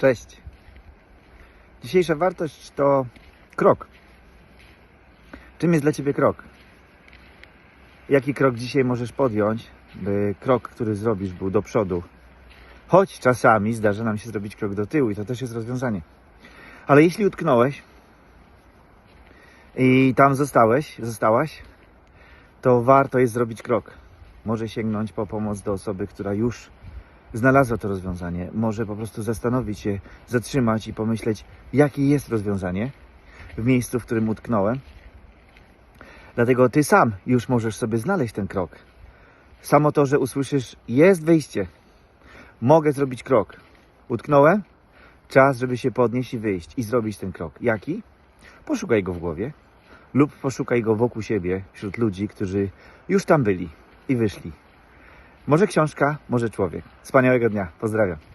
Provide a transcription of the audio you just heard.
Cześć. Dzisiejsza wartość to krok. Czym jest dla Ciebie krok? Jaki krok dzisiaj możesz podjąć, by krok, który zrobisz, był do przodu? Choć czasami zdarza nam się zrobić krok do tyłu i to też jest rozwiązanie. Ale jeśli utknąłeś i tam zostałeś, zostałaś, to warto jest zrobić krok. Może sięgnąć po pomoc do osoby, która już znalazła to rozwiązanie. Może po prostu zastanowić się, zatrzymać i pomyśleć, jakie jest rozwiązanie w miejscu, w którym utknąłem. Dlatego ty sam już możesz sobie znaleźć ten krok. Samo to, że usłyszysz, jest wyjście, mogę zrobić krok. Utknąłem? Czas, żeby się podnieść i wyjść i zrobić ten krok. Jaki? Poszukaj go w głowie lub poszukaj go wokół siebie, wśród ludzi, którzy już tam byli i wyszli. Może książka, może człowiek. Wspaniałego dnia. Pozdrawiam.